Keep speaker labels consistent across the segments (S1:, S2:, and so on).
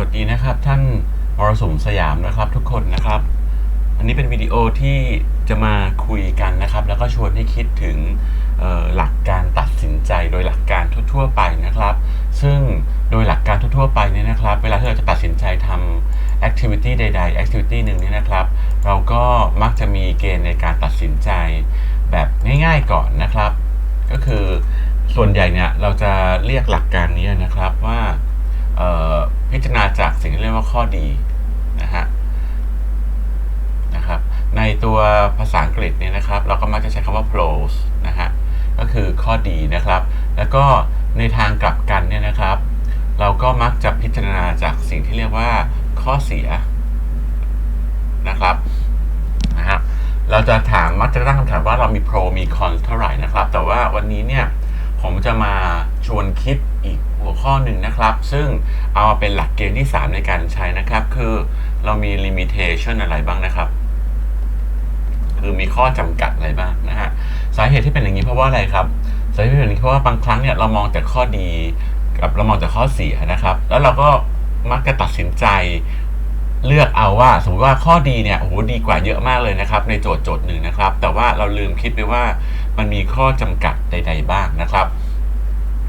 S1: วัสดีนะครับ ท่านมรสุมสยามนะครับทุกคนนะครับ อันนี้เป็นวิดีโอที่จะมาคุยกันนะครับ แล้วก็ชวนให้คิดถึงหลักการตัดสินใจโดยหลักการทั่ว ๆ ไปนะครับ ซึ่งโดยหลักการทั่ว ๆ ไปเนี่ยนะครับ เวลาที่เราจะตัดสินใจทำ activity ใดๆ activity หนึ่งเนี่ยนะครับ เราก็มักจะมีเกณฑ์ในการตัดสินใจแบบง่ายๆก่อนนะครับ ก็คือส่วนใหญ่เนี่ยเราจะเรียกหลักการนี้นะครับว่า พิจารณาจากสิ่งที่เรียกว่าข้อดีนะฮะนะครับในตัวภาษาอังกฤษเนี่ยนะครับ เราก็มักจะใช้คำว่า pros นะฮะก็คือข้อดีนะครับ แล้วก็ในทางกลับกันเนี่ยนะครับ เราก็มักจะพิจารณาจากสิ่งที่เรียกว่าข้อเสียนะครับนะฮะเราจะถามมักจะตั้งคำถามว่าเรามีโปรมีคอนเท่าไหร่นะครับ แต่ว่าวันนี้เนี่ยผมจะมาชวนคิด หัวข้อหนึ่งนะครับ ซึ่งเอามาเป็นหลักเกณฑ์ที่ 3 ในการใช้นะครับ คือเรามี limitation อะไรบ้างนะครับ คือมีข้อจำกัดอะไรบ้างนะฮะสาเหตุที่เป็นอย่างนี้เพราะว่าอะไรครับสาเหตุที่เป็นอย่างนี้เพราะว่าบางครั้งเนี่ยเรามองแต่ข้อดีกับเรามองแต่ข้อเสียนะครับ แล้วเราก็มักจะตัดสินใจเลือกเอาว่าสมมติว่าข้อดีเนี่ยโอ้โหดีกว่าเยอะมากเลยนะครับ ในโจทย์โจทย์หนึ่งนะครับ แต่ว่าเราลืมคิดไปว่ามันมีข้อจำกัดใด ๆ บ้างนะครับ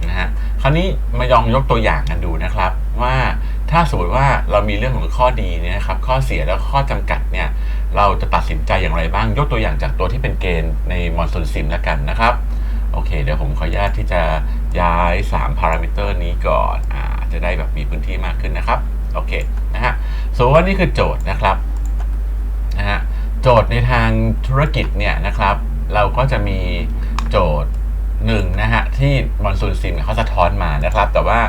S1: นะฮะ คราวนี้มาลองยกตัวอย่างกันดูนะครับ ว่าถ้าสมมติว่าเรามีเรื่องของข้อดีเนี่ยนะครับข้อเสียแล้วข้อจำกัดเนี่ยเราจะตัดสินใจอย่างไรบ้าง ยกตัวอย่างจากตัวที่เป็นเกณฑ์ในมอนส o นซิมแล้วกันนะครับโอเค เดี๋ยวผมขออนุญาตที่จะย้าย 3 พารามิเตอร์นี้ก่อนอ่าจะได้แบบมีพื้นที่มากขึ้นนะครับโอเคนะฮะสมมติว่านี่คือโจทย์นะครับนะฮะโจทย์ในทางธุรกิจเนี่ยนะครับ เราก็จะมีโจทย์ หนึ่งนะฮะที่มอนซูนซิมเขาสะท้อนมานะครับ แต่ว่า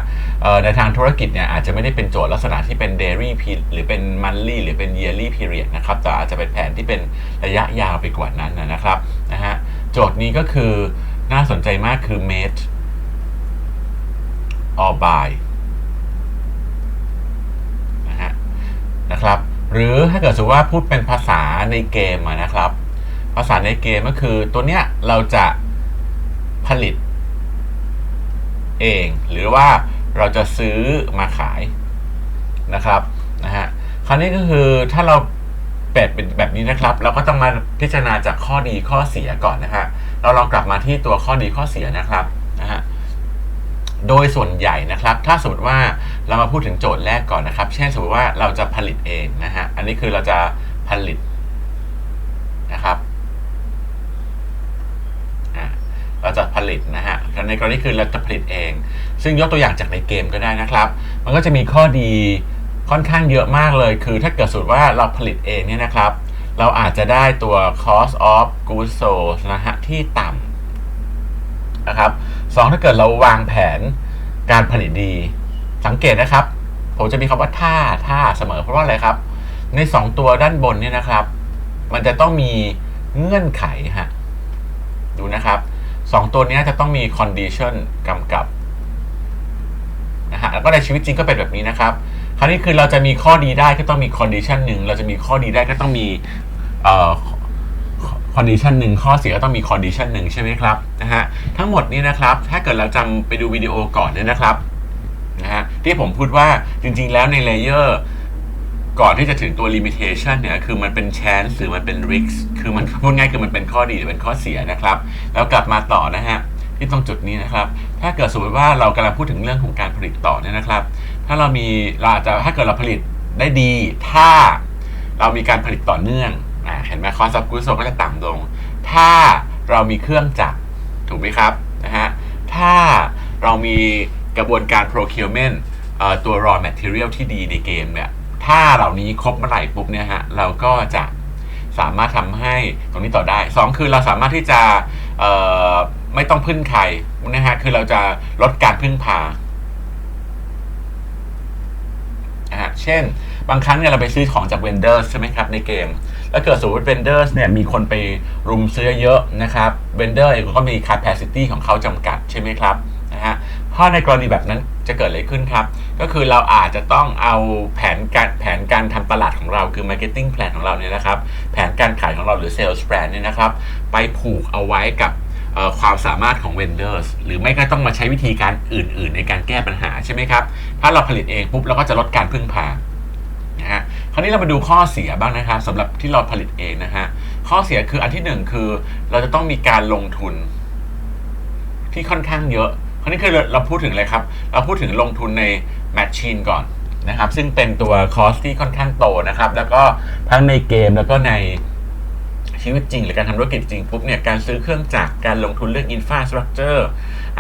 S1: ในทางธุรกิจเนี่ยอาจจะไม่ได้เป็นโจทย์ลักษณะที่เป็น daily pe- หรือเป็น monthly หรือเป็น yearly period นะครับแต่อาจจะเป็นแผนที่เป็นระยะยาวไปกว่านั้นนะครับนะฮะโจทย์นี้ก็คือน่าสนใจมากคือ made or buy นะฮะนะครับ หรือถ้าเกิดสมมติว่าพูดเป็นภาษาในเกมนะครับ ภาษาในเกมก็คือตัวเนี้ยเราจะ ลิตเอง หรือว่าเราจะซื้อมาขายนะครับนะฮะคราวนี้ก็คือถ้าเราแปดเป็นแบบนี้นะครับ เราก็ต้องมาพิจารณาจากข้อดีข้อเสียก่อนนะฮะเราลองกลับมาที่ตัวข้อดีข้อเสียนะครับนะฮะโดยส่วนใหญ่นะครับ ถ้าสมมติว่าเรามาพูดถึงโจทย์แรกก่อนนะครับ เช่นสมมติว่าเราจะผลิตเองนะฮะอันนี้คือเราจะผลิตนะครับ อะเรา จะผลิตนะฮะในกรณีคือเราจะผลิตเอง ซึ่งยกตัวอย่างจากในเกมก็ได้นะครับ มันก็จะมีข้อดีค่อนข้างเยอะมากเลย คือถ้าเกิดสมมติว่าเราผลิตเองเนี่ยนะครับ เราอาจจะได้ตัว cost of goods sold นะฮะที่ต่ำนะครับสองถ้าเกิดเราวางแผนการผลิตดี สังเกตนะครับ ผมจะมีคำว่าท่าท่าเสมอเพราะว่าอะไรครับ ในสองตัวด้านบนเนี่ยนะครับ มันจะต้องมีเงื่อนไขฮะดูนะครับ สองตัวนี้จะต้องมี condition กำกับนะฮะแล้วก็ในชีวิตจริงก็เป็นแบบนี้นะครับ คราวนี้คือเราจะมีข้อดีได้ก็ต้องมี condition หนึ่งเราจะมีข้อดีได้ก็ต้องมีเอ่อ condition หนึ่งข้อเสียก็ต้องมี condition หนึ่งใช่ไหมครับนะฮะทั้งหมดนี้นะครับ ถ้าเกิดเราจำไปดูวิดีโอก่อนเนี่ยนะครับนะฮะที่ผมพูดว่าจริงๆแล้วใน layer ก่อนที่จะถึงตัว limitation เนี่ย คือมันเป็น chance หรือมันเป็น risk คือมันพูดง่ายคือมันเป็นข้อดีหรือเป็นข้อเสียนะครับ แล้วกลับมาต่อนะฮะ ที่ตรงจุดนี้นะครับ ถ้าเกิดสมมติว่าเรากำลังพูดถึงเรื่องของการผลิตต่อเนี่ยนะครับ ถ้าเรามีเราอาจจะถ้าเกิดเราผลิตได้ดี ถ้าเรามีการผลิตต่อเนื่องอ่าเห็นไหมคอสซับกูสโซก็จะต่ำลง ถ้าเรามีเครื่องจักรถูกไหมครับนะฮะ ถ้าเรามีกระบวนการ procurement ตัว raw material ที่ดีในเกมเนี่ย ถ้าเหล่านี้ครบเมื่อไหร่ปุ๊บเนี่ยฮะเราก็จะสามารถทำให้ตรงนี้ต่อได้สองคือเราสามารถที่จะไม่ต้องพึ่งใครนะฮะคือเราจะลดการพึ่งพาฮะเช่น บางครั้งเนี่ยเราไปซื้อของจากเวนเดอร์ใช่ไหมครับในเกม แล้วเกิดสมมติเวนเดอร์เนี่ยมีคนไปรุมซื้อเยอะนะครับเวนเดอร์เองก็มี capacity ของเขาจำกัดใช่ไหมครับเพราในกรณีแบบนั้นจะเกิดอะไรขึ้นครับ ก็คือเราอาจจะต้องเอาแผนการแผนการทำตลาดของเราคือ marketing plan ของเราเนี่ยนะครับ แผนการขายของเราหรือ sales plan เนี่ยนะครับ ไปผูกเอาไว้กับความสามารถของ vendors หรือไม่ก็ต้องมาใช้วิธีการอื่น ๆ ในการแก้ปัญหาใช่ไหมครับ ถ้าเราผลิตเองปุ๊บเราก็จะลดการพึ่งพานะฮะคราวนี้เรามาดูข้อเสียบ้างนะครับสำหรับที่เราผลิตเองนะฮะข้อเสียคืออันที่หนึ่งคือ เราจะต้องมีการลงทุนที่ค่อนข้างเยอะ คราวนี้คือเราพูดถึงอะไรครับ เราพูดถึงลงทุนในแมชชีนก่อนนะครับ ซึ่งเป็นตัวคอสที่ค่อนข้างโตนะครับ แล้วก็ทั้งในเกมแล้วก็ในชีวิตจริง หรือการทำธุรกิจจริงปุ๊บเนี่ยการซื้อเครื่องจักรการลงทุนเรื่องอินฟาสตรักเจอร์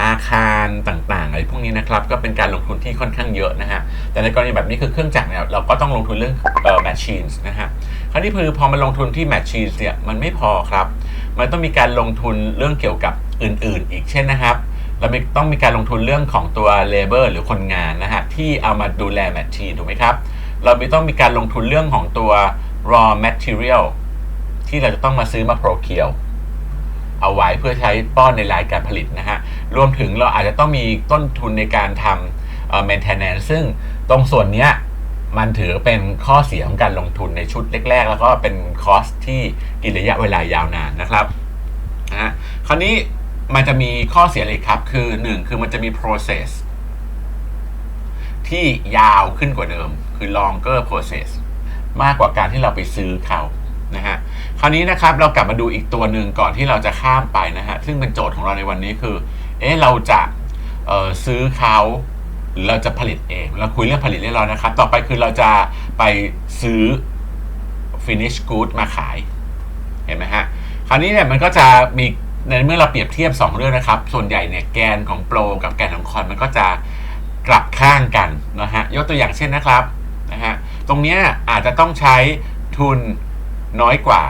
S1: อาคารต่างๆอะไรพวกนี้นะครับก็เป็นการลงทุนที่ค่อนข้างเยอะนะฮะแต่ในกรณีแบบนี้คือเครื่องจักรเนี่ยเราก็ต้องลงทุนเรื่องเอ่อแมชชีนนะฮะคราวนี้คือพอมันลงทุนที่แมชชีนเนี่ยมันไม่พอครับ มันต้องมีการลงทุนเรื่องเกี่ยวกับอื่นๆ อีกเช่นนะครับ เราต้องมีการลงทุนเรื่องของตัว labor หรือคนงานนะฮะที่เอามาดูแลแมชชีนถูกไหมครับ เราไม่ต้องมีการลงทุนเรื่องของตัว raw material ที่เราจะต้องมาซื้อมา procure เอาไว้เพื่อใช้ป้อนในรายการผลิตนะฮะ รวมถึงเราอาจจะต้องมีต้นทุนในการทำ maintenance ซึ่งตรงส่วนนี้มันถือเป็นข้อเสียของการลงทุนในชุดแรก ๆ แล้วก็เป็นคอสที่กินระยะเวลายาวนานนะครับนะฮะคราวนี้ มันจะมีข้อเสียอะไรอีกครับ คือ1คือมันจะมี process ที่ยาวขึ้นกว่าเดิม คือ longer process มากกว่าการที่เราไปซื้อเขานะฮะคราวนี้นะครับเรากลับมาดูอีกตัวหนึ่งก่อนที่เราจะข้ามไปนะฮะซึ่งเป็นโจทย์ของเราในวันนี้คือเอ๊ะเราจะเอ่อซื้อเขาหรือเราจะผลิตเองเราคุยเรื่องผลิตเรียบร้อยนะครับ ต่อไปคือเราจะไปซื้อ finish good มาขายเห็นไหมฮะคราวนี้เนี่ยมันก็จะมี ในเมื่อเราเปรียบเทียบ 2 เรื่องนะครับ ส่วนใหญ่เนี่ยแกนของโปรกับแกนของคอนมันก็จะกลับข้างกันนะฮะยกตัวอย่างเช่นนะครับนะฮะตรงเนี้ยอาจจะต้องใช้ทุนน้อยกว่า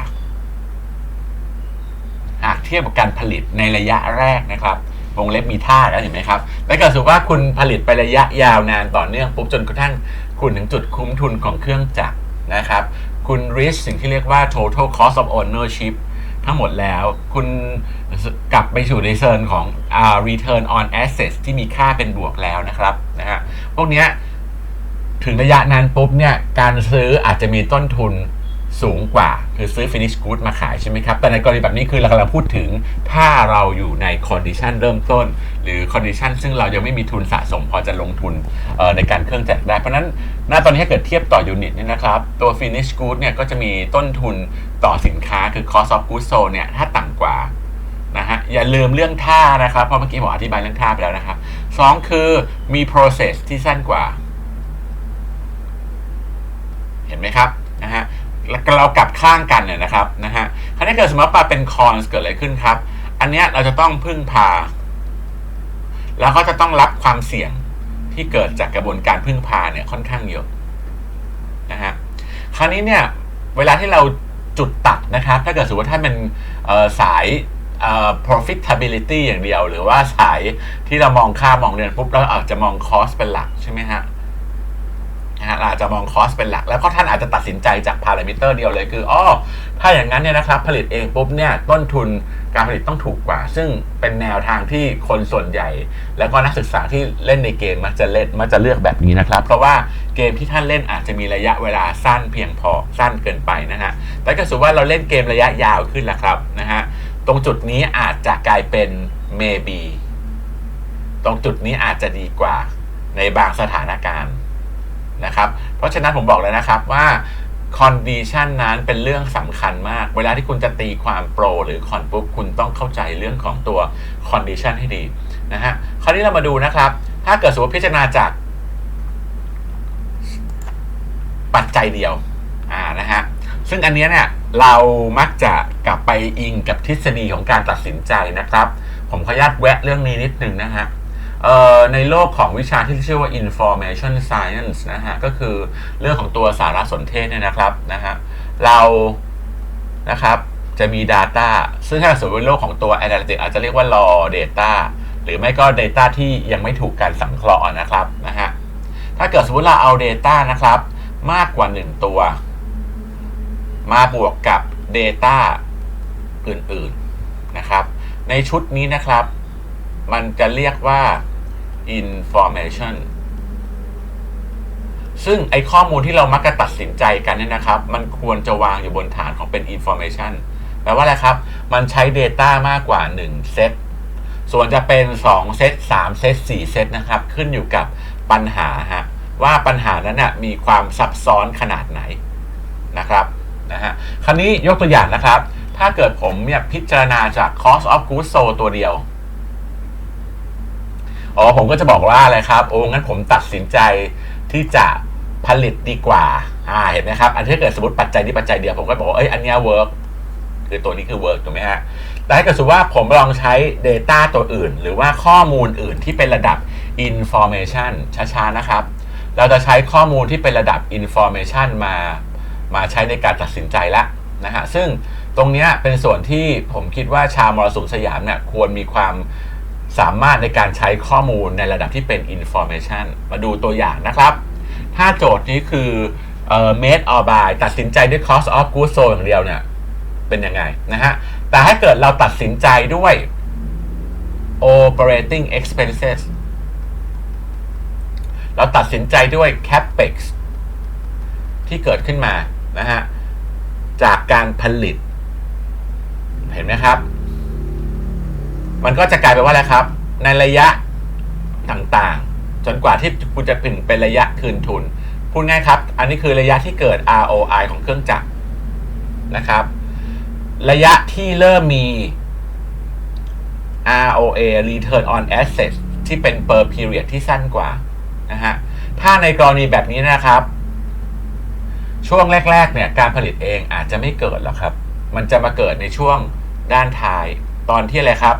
S1: หากเทียบกับการผลิตในระยะแรกนะครับวงเล็บมีท่าแล้วเห็นไหมครับและเกิดสมมติว่าคุณผลิตไประยะยาวนานต่อเนื่องปุ๊บจนกระทั่งคุณถึงจุดคุ้มทุนของเครื่องจักรนะครับ คุณ reach สิ่งที่เรียกว่า total cost of ownership ทั้งหมดแล้ว คุณ กลับไปสู่ในเซิร์ของอ่า return on assets ที่มีค่าเป็นบวกแล้วนะครับนะฮะพวกเนี้ยถึงระยะนั้นปุ๊บเนี่ยการซื้ออาจจะมีต้นทุนสูงกว่า คือซื้อ finish good มาขายใช่ไหมครับ แต่ในกรณีแบบนี้คือเรากำลังพูดถึง ถ้าเราอยู่ใน condition เริ่มต้น หรือ condition ซึ่งเรายังไม่มีทุนสะสมพอจะลงทุนในการเครื่องจักรได้ เพราะฉะนั้นณตอนนี้ถ้าเกิดเทียบต่อยูนิตเนี่ยนะครับ ตัว finish good เนี่ยก็จะมีต้นทุนต่อสินค้าคือ cost of goods sold เนี่ยถ้าต่ำกว่า นะฮะอย่าลืมเรื่องท่านะครับ เพราะเมื่อกี้ผมอธิบายเรื่องท่าไปแล้วนะครับสองคือมี process ที่สั้นกว่า เห็นไหมครับนะฮะแล้วเรากลับข้างกันเนี่ยนะครับนะฮะคราวนี้เกิดสมมติว่าเป็นคอนเกิดอะไรขึ้นครับ อันนี้เราจะต้องพึ่งพา แล้วก็จะต้องรับความเสี่ยงที่เกิดจากกระบวนการพึ่งพาเนี่ยค่อนข้างเยอะนะฮะคราวนี้เนี่ยเวลาที่เราจุดตัดนะครับ ถ้าเกิดสมมติว่าถ้าเป็นสาย profitability อย่างเดียว หรือว่าสายที่เรามองค่ามองเดือนปุ๊บเราอาจจะมอง cost เป็นหลักใช่ไหมฮะนะฮะเราอาจจะมองคอสเป็นหลัก แล้วก็ท่านอาจจะตัดสินใจจากพารามิเตอร์เดียวเลยคืออ๋อถ้าอย่างนั้นเนี่ยนะครับผลิตเองปุ๊บเนี่ยต้นทุนการผลิตต้องถูกกว่า ซึ่งเป็นแนวทางที่คนส่วนใหญ่ แล้วก็นักศึกษาที่เล่นในเกมมักจะเล่นมักจะเลือกแบบนี้นะครับ เพราะว่าเกมที่ท่านเล่นอาจจะมีระยะเวลาสั้นเพียงพอสั้นเกินไปนะฮะแต่ก็สมมติว่าเราเล่นเกมระยะยาวขึ้นแล้วครับนะฮะ ตรงจุดนี้อาจจะกลายเป็น maybe ตรงจุดนี้อาจจะดีกว่าในบางสถานการณ์นะครับ เพราะฉะนั้นผมบอกเลยนะครับว่า condition นั้นเป็นเรื่องสำคัญมาก เวลาที่คุณจะตีความโปรหรือคอนปุ๊บคุณต้องเข้าใจเรื่องของตัว condition ให้ดีนะฮะ คราวนี้เรามาดูนะครับ ถ้าเกิดสมมติพิจารณาจาก ปัจจัยเดียวอ่านะฮะ ซึ่งอันนี้เนี่ย เรามักจะกลับไปอิงกับทฤษฎีของการตัดสินใจนะครับ ผมขออนุญาตแวะเรื่องนี้นิดนึงนะฮะในโลกของวิชาที่ชื่อว่า information science นะฮะ ก็คือเรื่องของตัวสารสนเทศเนี่ยนะครับนะฮะเรานะครับจะมี Data ซึ่งถ้าสมมติว่าโลกของตัว Analytics อาจจะเรียกว่า raw data หรือไม่ก็ Data ที่ยังไม่ถูกการสังเคราะห์นะครับนะฮะถ้าเกิดสมมติเราเอา Data นะครับ มากกว่า 1 ตัว มาบวกกับ Data อื่นๆนะครับ ในชุดนี้นะครับ มันจะเรียกว่า information ซึ่งไอข้อมูลที่เรามักจะตัดสินใจกันเนี่ยนะครับ มันควรจะวางอยู่บนฐานของเป็น information แปลว่าอะไรครับ มันใช้ Data มากกว่า 1 เซต ส่วนจะเป็น 2 เซต 3 เซต 4 เซตนะครับ ขึ้นอยู่กับปัญหาฮะว่าปัญหานั้นนะมีความซับซ้อนขนาดไหนนะครับ นะฮะคราวนี้ยกตัวอย่างนะครับ ถ้าเกิดผมเนี่ยพิจารณาจาก cost of goods sold ตัวเดียวอ๋อผมก็จะบอกว่าอะไรครับ โอ้งั้นผมตัดสินใจที่จะผลิตดีกว่า อ่าเห็นไหมครับ อันที่เกิดสมมติปัจจัยนี้ปัจจัยเดียวผมก็บอกว่าเอ้ยอันเนี้ยเวิร์กคือตัวนี้คือเวิร์กถูกไหมฮะแต่ถ้าเกิดสมมติว่าผมลองใช้ Data ตัวอื่น หรือว่าข้อมูลอื่นที่เป็นระดับ Information ช้าๆนะครับ เราจะใช้ข้อมูลที่เป็นระดับ Information มา มาใช้ในการตัดสินใจและนะฮะซึ่งตรงนี้เป็นส่วนที่ผมคิดว่าชาวมรสุมสยามเนี่ยควรมีความสามารถในการใช้ข้อมูลในระดับที่เป็น information มาดูตัวอย่างนะครับ ถ้าโจทย์นี้คือเอ่อ made or buy ตัดสินใจด้วย cost of goods sold อย่างเดียวเนี่ยเป็นยังไงนะฮะ แต่ถ้าเกิดเราตัดสินใจด้วย operating expenses เราตัดสินใจด้วย capex ที่เกิดขึ้นมา นะฮะจากการผลิต เห็นไหมครับ มันก็จะกลายเป็นว่าอะไรครับ ในระยะต่างๆ จนกว่าที่คุณจะเป็นเป็นระยะคืนทุนพูดง่ายครับ อันนี้คือระยะที่เกิด ROI ของเครื่องจักรนะครับ ระยะที่เริ่มมี ROA Return on Assets ที่เป็น per period ที่สั้นกว่านะฮะ ถ้าในกรณีแบบนี้นะครับ ช่วงแรกๆเนี่ยการผลิตเองอาจจะไม่เกิดหรอกครับ มันจะมาเกิดในช่วงด้านท้ายตอนที่อะไรครับ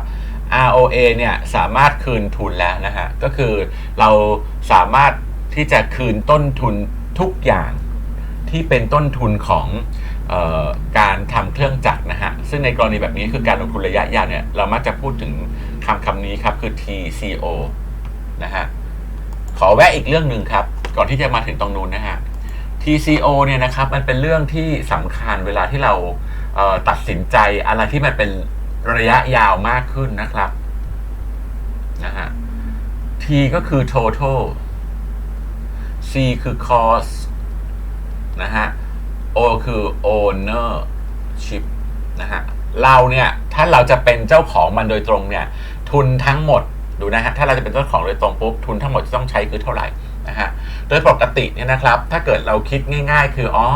S1: ROA เนี่ยสามารถคืนทุนแล้วนะฮะ ก็คือเราสามารถที่จะคืนต้นทุนทุกอย่างที่เป็นต้นทุนของออการทำเครื่องจักรนะฮะ ซึ่งในกรณีแบบนี้คือการลงทุนระยะยาวเนี่ยเรามักจะพูดถึงคำคำนี้ครับคือ TCO นะฮะ ขอแวะอีกเรื่องหนึ่งครับ ก่อนที่จะมาถึงตรงนู้นนะฮะ TCO เนี่ยนะครับมันเป็นเรื่องที่สำคัญเวลาที่เราเตัดสินใจอะไรที่มันเป็นระยะยาวมากขึ้นนะครับนะฮะ T ก็คือ total C คือ cost นะฮะ O คือ ownership นะฮะเราเนี่ยถ้าเราจะเป็นเจ้าของมันโดยตรงเนี่ย ทุนทั้งหมดดูนะฮะถ้าเราจะเป็นเจ้าของโดยตรงปุ๊บทุนทั้งหมดที่ต้องใช้คือเท่าไหร่ นะฮะโดยปกติเนี่ยนะครับ ถ้าเกิดเราคิดง่าย ๆ คืออ๋อ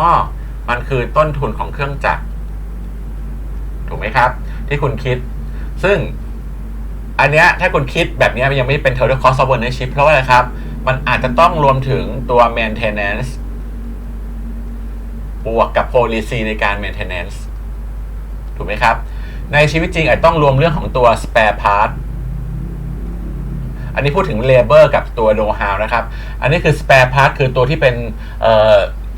S1: มันคือต้นทุนของเครื่องจักร ถูกไหมครับ ที่คุณคิด ซึ่งอันเนี้ยถ้าคุณคิดแบบเนี้ยมันยังไม่เป็น total cost of ownership เพราะว่าอะไรครับ มันอาจจะต้องรวมถึงตัว maintenance บวกกับ policy ในการ maintenance ถูกไหมครับ ในชีวิตจริงอาจต้องรวมเรื่องของตัว spare part อันนี้พูดถึง labor กับตัว know how นะครับ อันนี้คือ spare part คือตัวที่เป็น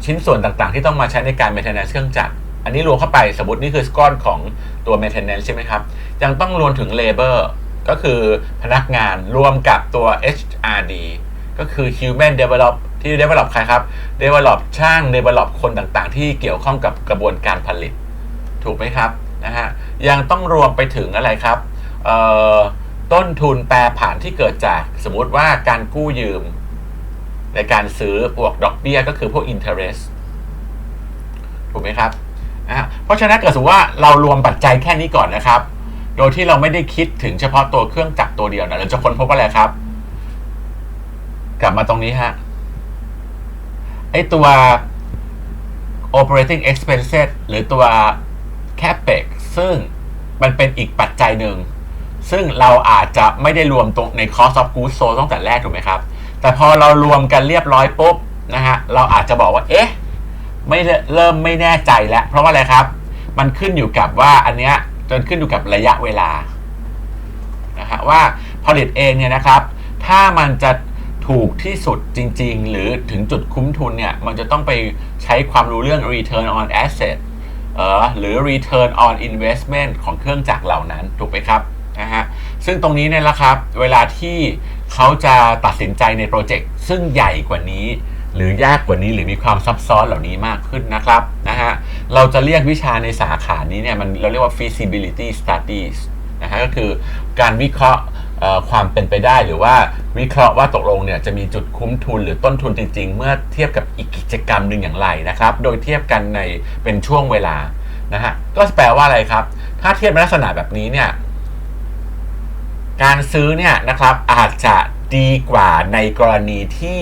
S1: ชิ้นส่วนต่างๆ ที่ต้องมาใช้ในการ maintenance เครื่องจักร อันนี้รวมเข้าไปสมมตินี่คือก้อนของตัว maintenance ใช่ไหมครับ ยังต้องรวมถึง labor ก็คือพนักงานรวมกับตัว HRD ก็คือ human develop ที่ develop ใครครับ develop ช่าง develop คนต่างๆ ที่เกี่ยวข้องกับกระบวนการผลิต ถูกไหมครับนะฮะยังต้องรวมไปถึงอะไรครับเอ่อ ต้นทุนแปรผันที่เกิดจากสมมติว่าการกู้ยืม ในการซื้อบวกดอกเบี้ยก็คือพวก interest ถูกไหมครับเพราะฉะนั้นเกิดสมมติว่าเรารวมปัจจัยแค่นี้ก่อนนะครับ โดยที่เราไม่ได้คิดถึงเฉพาะตัวเครื่องจักรตัวเดียวนะเราจะค้นพบว่าอะไรครับ กลับมาตรงนี้ฮะไอตัว operating expenses หรือตัว capex ซึ่งมันเป็นอีกปัจจัยหนึ่ง ซึ่งเราอาจจะไม่ได้รวมตรงใน cost of goods sold ตั้งแต่แรกถูกไหมครับ แต่พอเรารวมกันเรียบร้อยปุ๊บนะฮะเราอาจจะบอกว่าเอ๊ะไม่เริ่มไม่แน่ใจแล้ว เพราะว่าอะไรครับ มันขึ้นอยู่กับว่าอันเนี้ยจนขึ้นอยู่กับระยะเวลานะฮะว่าผลิตเองเนี่ยนะครับ ถ้ามันจะถูกที่สุดจริง ๆ หรือถึงจุดคุ้มทุนเนี่ย มันจะต้องไปใช้ความรู้เรื่อง return on asset เออหรือ return on investment ของเครื่องจักรเหล่านั้น ถูกไหมครับ นะฮะซึ่งตรงนี้เนี่ยแหละครับ เวลาที่เขาจะตัดสินใจในโปรเจกต์ซึ่งใหญ่กว่านี้ หรือยากกว่านี้หรือมีความซับซ้อนเหล่านี้มากขึ้นนะครับนะฮะเราจะเรียกวิชาในสาขานี้เนี่ยมันเราเรียกว่า feasibility studies นะฮะก็คือการวิเคราะห์ความเป็นไปได้หรือว่าวิเคราะห์ว่าตกลงเนี่ยจะมีจุดคุ้มทุนหรือต้นทุนจริง ๆ เมื่อเทียบกับอีกกิจกรรมหนึ่งอย่างไรนะครับ โดยเทียบกันในเป็นช่วงเวลานะฮะก็แปลว่าอะไรครับ ถ้าเทียบในลักษณะแบบนี้เนี่ย การซื้อเนี่ยนะครับอาจจะดีกว่าในกรณีที่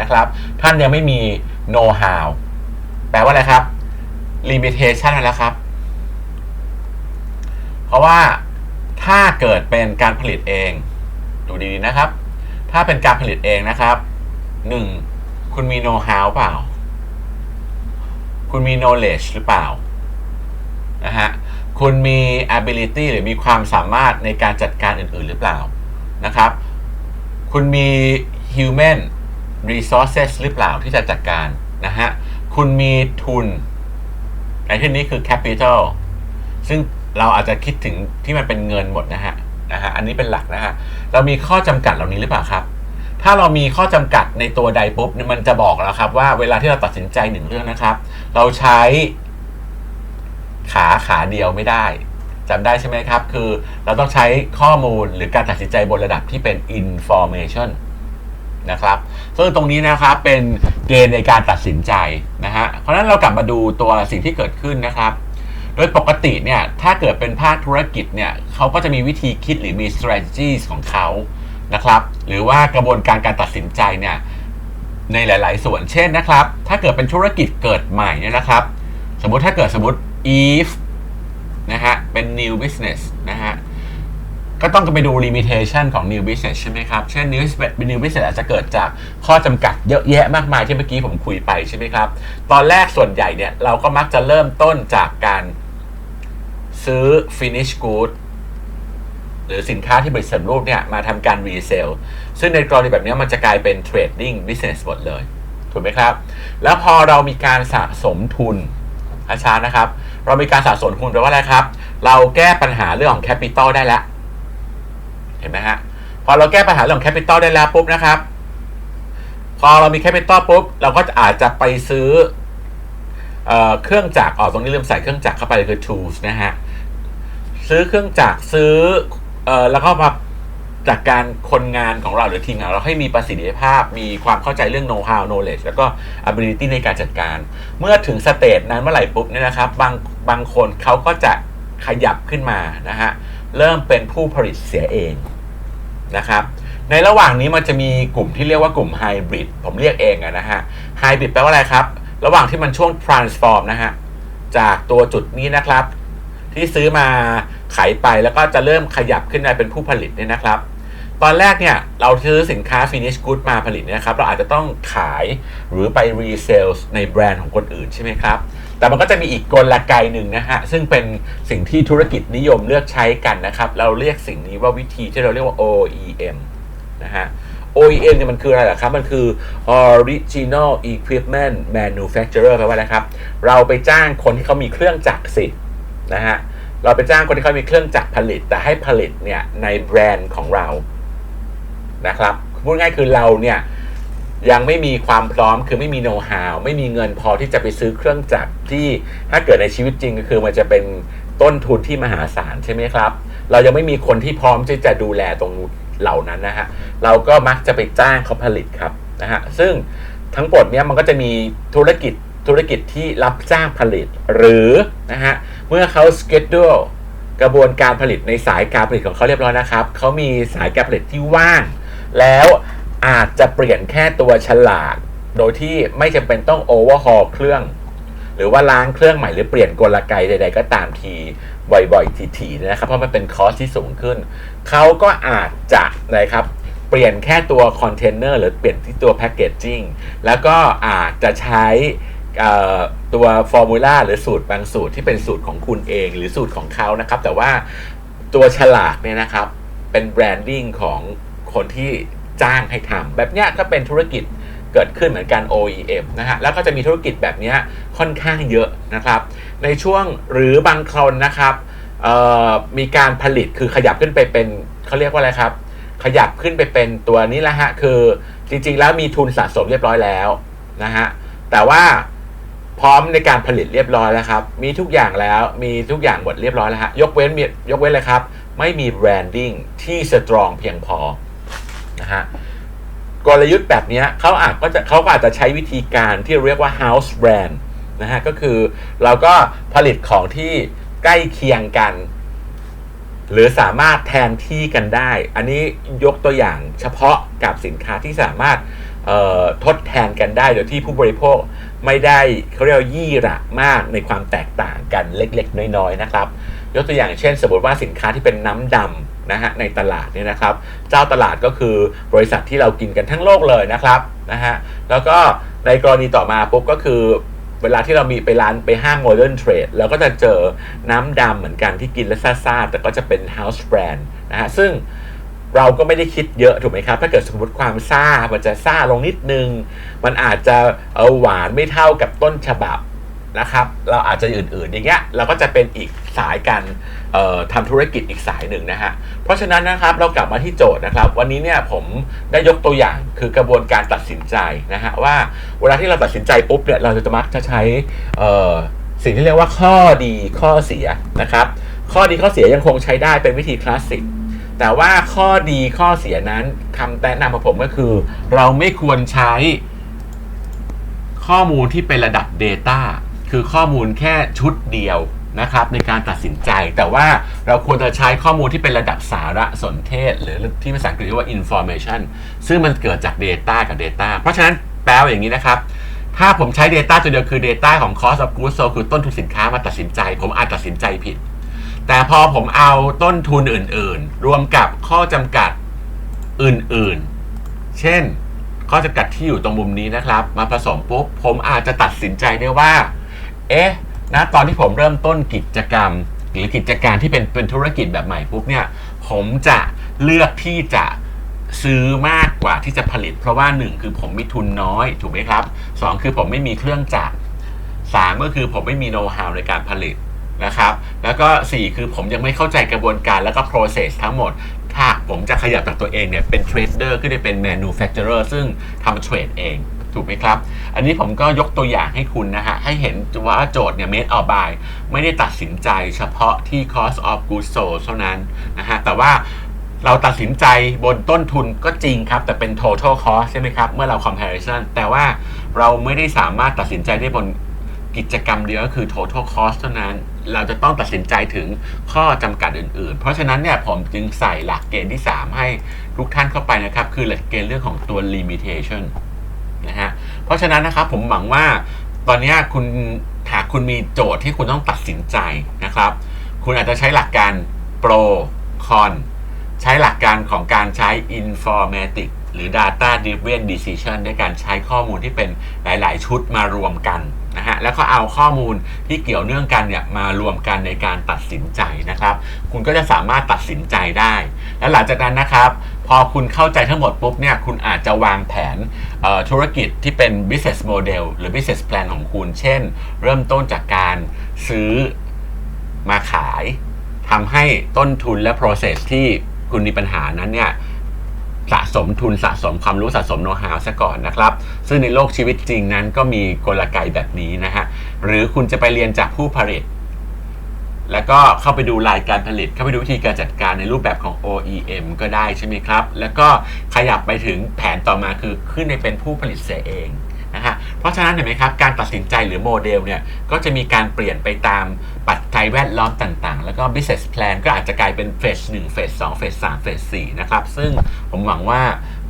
S1: นะครับท่านยังไม่มี know how แปลว่าอะไรครับ limitation นั่นแหละครับ เพราะว่าถ้าเกิดเป็นการผลิตเอง ดูดีๆนะครับ ถ้าเป็นการผลิตเองนะครับหนึ่งคุณมี know how เปล่า คุณมี knowledge หรือเปล่านะฮะ คุณมี ability หรือมีความสามารถในการจัดการอื่น ๆ หรือเปล่านะครับ คุณมี human resources หรือเปล่าที่จะจัดการนะฮะ คุณมีทุน ในที่นี้คือ capital ซึ่งเราอาจจะคิดถึงที่มันเป็นเงินหมดนะฮะนะฮะ อันนี้เป็นหลักนะฮะ เรามีข้อจำกัดเหล่านี้หรือเปล่าครับ ถ้าเรามีข้อจำกัดในตัวใดปุ๊บมันจะบอกแล้วครับว่าเวลาที่เราตัดสินใจหนึ่งเรื่องนะครับ เราใช้ ขาขาเดียวไม่ได้จำได้ใช่ไหมครับ คือเราต้องใช้ข้อมูลหรือการตัดสินใจบนระดับที่เป็น information นะครับซึ่งตรงนี้นะครับเป็นเกณฑ์ในการตัดสินใจนะฮะเพราะฉะนั้นเรากลับมาดูตัวสิ่งที่เกิดขึ้นนะครับ โดยปกติเนี่ยถ้าเกิดเป็นภาคธุรกิจเนี่ยเขาก็จะมีวิธีคิดหรือมี strategies ของเขานะครับ หรือว่ากระบวนการการตัดสินใจเนี่ยในหลาย ๆ ส่วนเช่นนะครับ ถ้าเกิดเป็นธุรกิจเกิดใหม่เนี่ยนะครับ สมมติถ้าเกิดสมมติ if นะฮะ เป็น new business นะฮะ ก็ต้องไปดู limitation ของ new business ใช่ไหมครับ เช่น new business new business อาจจะเกิดจากข้อจำกัดเยอะแยะมากมายที่เมื่อกี้ผมคุยไปใช่ไหมครับ ตอนแรกส่วนใหญ่เนี่ย เราก็มักจะเริ่มต้นจากการซื้อ finish good หรือสินค้าที่บริษัทรูปเนี่ย มาทำการ resell ซึ่งในกรณีแบบนี้มันจะกลายเป็น trading business หมดเลย ถูกไหมครับ แล้วพอเรามีการสะสมทุนอาชานะครับ เรามีการสะสมทุนแปลว่าอะไรครับ เราแก้ปัญหาเรื่องของแคปิตอลได้แล้ว เห็นไหมฮะ พอเราแก้ปัญหาเรื่องแคปิตอลได้แล้วปุ๊บนะครับ พอเรามีแคปิตอลปุ๊บ เราก็อาจจะไปซื้อเอเครื่องจักรออตรงนี้ลืมใส่เครื่องจักรเข้าไปเลยคือ tools นะฮะ ซื้อเครื่องจักรซื้อออแล้วก็มา จากการคนงานของเราหรือทีมงานเราให้มีประสิทธิภาพ มีความเข้าใจเรื่อง know how knowledge แล้วก็ ability ในการจัดการ เมื่อถึงสเตจนั้นเมื่อไหร่ปุ๊บเนี่ยนะครับบางบางคนเขาก็จะขยับขึ้นมานะฮะเริ่มเป็นผู้ผลิตเสียเองนะครับในระหว่างนี้มันจะมีกลุ่มที่เรียกว่ากลุ่มไฮบริดผมเรียกเองนะฮะไฮบริดแปลว่าอะไรครับ ระหว่างที่มันช่วง transform นะฮะจากตัวจุดนี้นะครับ ที่ซื้อมาขายไปแล้วก็จะเริ่มขยับขึ้นมาเป็นผู้ผลิตเนี่ยนะครับ ตอนแรกเนี่ยเราซื้อสินค้า finish good มาผลิตเนี่ยนะครับ เราอาจจะต้องขายหรือไป resell ในแบรนด์ของคนอื่นใช่ไหมครับ แต่มันก็จะมีอีกกลไกหนึ่งนะฮะ ซึ่งเป็นสิ่งที่ธุรกิจนิยมเลือกใช้กันนะครับ เราเรียกสิ่งนี้ว่าวิธีที่เราเรียกว่า OEM นะฮะ OEM เนี่ยมันคืออะไรล่ะครับ มันคือ Original Equipment Manufacturer แปลว่าอะไรครับ เราไปจ้างคนที่เขามีเครื่องจักรสินะฮะ เราไปจ้างคนที่เขามีเครื่องจักรผลิต แต่ให้ผลิตเนี่ยในแบรนด์ของเรา นะครับพูดง่ายคือเราเนี่ยยังไม่มีความพร้อมคือไม่มีโน้ตฮาวไม่มีเงินพอที่จะไปซื้อเครื่องจักรที่ถ้าเกิดในชีวิตจริงก็คือมันจะเป็นต้นทุนที่มหาศาลใช่ไหมครับ เรายังไม่มีคนที่พร้อมที่จะดูแลตรงเหล่านั้นนะฮะเราก็มักจะไปจ้างเขาผลิตครับนะฮะซึ่งทั้งหมดเนี้ยมันก็จะมีธุรกิจธุรกิจที่รับจ้างผลิต หรือนะฮะเมื่อเขา schedule กระบวนการผลิตในสายการผลิตของเขาเรียบร้อยนะครับเขามีสายการผลิตที่ว่าง แล้วอาจจะเปลี่ยนแค่ตัวฉลาก โดยที่ไม่จำเป็นต้อง overhaul เครื่อง หรือว่าล้างเครื่องใหม่หรือเปลี่ยนกลไกใด ๆ ก็ตามทีบ่อยๆทีๆนะครับ เพราะมันเป็นคอสที่สูงขึ้น เขาก็อาจจะนะครับเปลี่ยนแค่ตัวคอนเทนเนอร์หรือเปลี่ยนที่ตัวแพคเกจจิ้งแล้วก็อาจจะใช้ตัวฟอร์มูลาหรือสูตรบางสูตรที่เป็นสูตรของคุณเองหรือสูตรของเขานะครับ แต่ว่าตัวฉลากเนี่ยนะครับเป็นแบรนดิ้งของ คนที่จ้างให้ทำแบบเนี้ยก็เป็นธุรกิจเกิดขึ้นเหมือนกัน OEM นะฮะแล้วก็จะมีธุรกิจแบบนี้ค่อนข้างเยอะนะครับ ในช่วงหรือบางคนนะครับมีการผลิตคือขยับขึ้นไปเป็นเขาเรียกว่าอะไรครับ ขยับขึ้นไปเป็นตัวนี้แหละฮะคือจริงๆ แล้วมีทุนสะสมเรียบร้อยแล้วนะฮะแต่ว่าพร้อมในการผลิตเรียบร้อยแล้วครับ มีทุกอย่างแล้วมีทุกอย่างหมดเรียบร้อยแล้วฮะยกเว้นยกเว้นเลยครับ ไม่มีแบรนดิ้งที่สตรองเพียงพอ นะฮะกลยุทธ์แบบนี้เขาอาจก็จะเขาก็อาจจะใช้วิธีการที่เรียกว่า house brand นะฮะก็คือเราก็ผลิตของที่ใกล้เคียงกัน หรือสามารถแทนที่กันได้ อันนี้ยกตัวอย่างเฉพาะกับสินค้าที่สามารถทดแทนกันได้โดยที่ผู้บริโภคไม่ได้เขาเรียกยี่ระมากในความแตกต่างกันเล็กๆ น้อยๆนะครับ ยกตัวอย่างเช่น สมมติว่าสินค้าที่เป็นน้ำดำ นะฮะในตลาดเนี่ยนะครับ เจ้าตลาดก็คือบริษัทที่เรากินกันทั้งโลกเลยนะครับนะฮะแล้วก็ในกรณีต่อมาปุ๊บก็คือเวลาที่เรามีไปร้านไปห้าง Modern Trade เราก็จะเจอน้ำดำเหมือนกันที่กินแล้วซ่าๆแต่ก็จะเป็น House Brand นะฮะซึ่งเราก็ไม่ได้คิดเยอะถูกไหมครับ ถ้าเกิดสมมติความซ่ามันจะซ่าลงนิดนึง มันอาจจะเออหวานไม่เท่ากับต้นฉบับ นะครับ เราอาจจะอื่นๆอย่างเงี้ยเราก็จะเป็นอีกสายการเอ่อทำธุรกิจอีกสายหนึ่งนะฮะ เพราะฉะนั้นนะครับเรากลับมาที่โจทย์นะครับ วันนี้เนี่ยผมได้ยกตัวอย่างคือกระบวนการตัดสินใจนะฮะว่าเวลาที่เราตัดสินใจปุ๊บเนี่ยเราจะมักจะใช้สิ่งที่เรียกว่าข้อดีข้อเสียนะครับ ข้อดีข้อเสียยังคงใช้ได้เป็นวิธีคลาสสิกแต่ว่าข้อดีข้อเสียนั้นคำแนะนำของผมก็คือ เราไม่ควรใช้ข้อมูลที่เป็นระดับ Data คือข้อมูลแค่ชุดเดียวนะครับในการตัดสินใจ แต่ว่าเราควรจะใช้ข้อมูลที่เป็นระดับสารสนเทศ หรือที่ภาษาอังกฤษเรียกว่า information ซึ่งมันเกิดจาก Data กับ Data เพราะฉะนั้นแปลว่าอย่างนี้นะครับ ถ้าผมใช้ Data ตัวเดียวคือ Data ของ Cost of Goods Sold คือต้นทุนสินค้ามาตัดสินใจ ผมอาจตัดสินใจผิด แต่พอผมเอาต้นทุนอื่น ๆ รวมกับข้อจำกัดอื่น ๆ เช่น ข้อจำกัดที่อยู่ตรงมุมนี้นะครับ มาผสมปุ๊บผมอาจจะตัดสินใจได้ว่า เอ๊ะนะตอนที่ผมเริ่มต้นกิจกรรม หรือกิจการที่เป็นเป็นธุรกิจแบบใหม่ปุ๊บเนี่ยผมจะเลือกที่จะซื้อมากกว่าที่จะผลิต เพราะว่า 1 คือผมมีทุนน้อยถูกไหมครับ 2 คือผมไม่มีเครื่องจักร3ก็คือผมไม่มีโน้ตฮาวในการผลิตนะครับ แล้วก็ 4 คือผมยังไม่เข้าใจกระบวนการแล้วก็ process ทั้งหมด ถ้าผมจะขยับจากตัวเองเนี่ยเป็นเทรดเดอร์ขึ้นไปเป็น manufacturer ซึ่งทำเทรดเอง ถูกไหมครับ อันนี้ผมก็ยกตัวอย่างให้คุณนะฮะ ให้เห็นว่าโจทย์เนี่ย made or buy ไม่ได้ตัดสินใจเฉพาะที่ cost of goods sold เท่านั้นนะฮะ แต่ว่าเราตัดสินใจบนต้นทุนก็จริงครับ แต่เป็น total cost ใช่ไหมครับ เมื่อเรา comparison แต่ว่าเราไม่ได้สามารถตัดสินใจได้บนกิจกรรมเดียวก็คือ total cost เท่านั้น เราจะต้องตัดสินใจถึงข้อจำกัดอื่น ๆ เพราะฉะนั้นเนี่ยผมจึงใส่หลักเกณฑ์ที่ 3 ให้ทุกท่านเข้าไปนะครับ คือหลักเกณฑ์เรื่องของตัว limitation นะฮะ เพราะฉะนั้นนะครับผมหวังว่าตอนนี้คุณหากคุณมีโจทย์ที่คุณต้องตัดสินใจนะครับ คุณอาจจะใช้หลักการ pro con ใช้หลักการของการใช้ informatic หรือ data driven decision ด้วยการใช้ข้อมูลที่เป็นหลาย ๆ ชุดมารวมกันนะฮะแล้วก็เอาข้อมูลที่เกี่ยวเนื่องกันเนี่ยมารวมกันในการตัดสินใจนะครับ คุณก็จะสามารถตัดสินใจได้ แล้วหลังจากนั้นนะครับ พอคุณเข้าใจทั้งหมดปุ๊บเนี่ยคุณอาจจะวางแผนธุรกิจที่เป็น business model หรือ business plan ของคุณ เช่น เริ่มต้นจากการซื้อมาขายทำให้ต้นทุนและ process ที่คุณมีปัญหานั้นเนี่ยสะสมทุนสะสมความรู้สะสมโน้ตฮาวซะก่อนนะครับ ซึ่งในโลกชีวิตจริงนั้นก็มีกลไกแบบนี้นะฮะ หรือคุณจะไปเรียนจากผู้ผลิต แล้วก็เข้าไปดูรายการผลิต เข้าไปดูวิธีการจัดการในรูปแบบของ OEM ก็ได้ใช่ไหมครับ แล้วก็ขยับไปถึงแผนต่อมาคือขึ้นในเป็นผู้ผลิตเสียเองนะฮะ เพราะฉะนั้นเห็นไหมครับ การตัดสินใจหรือโมเดลเนี่ย ก็จะมีการเปลี่ยนไปตามปัจจัยแวดล้อมต่างๆ แล้วก็ business plan ก็อาจจะกลายเป็นเฟส1เฟส2เฟส3เฟส4นะครับ ซึ่งผมหวังว่า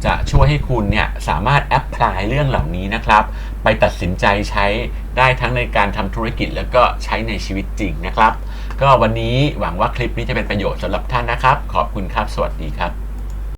S1: จะช่วยให้คุณเนี่ยสามารถแอพพลายเรื่องเหล่านี้นะครับ ไปตัดสินใจใช้ได้ทั้งในการทำธุรกิจแล้วก็ใช้ในชีวิตจริงนะครับ ก็วันนี้หวังว่าคลิปนี้จะเป็นประโยชน์สำหรับท่านนะครับ ขอบคุณครับ สวัสดีครับ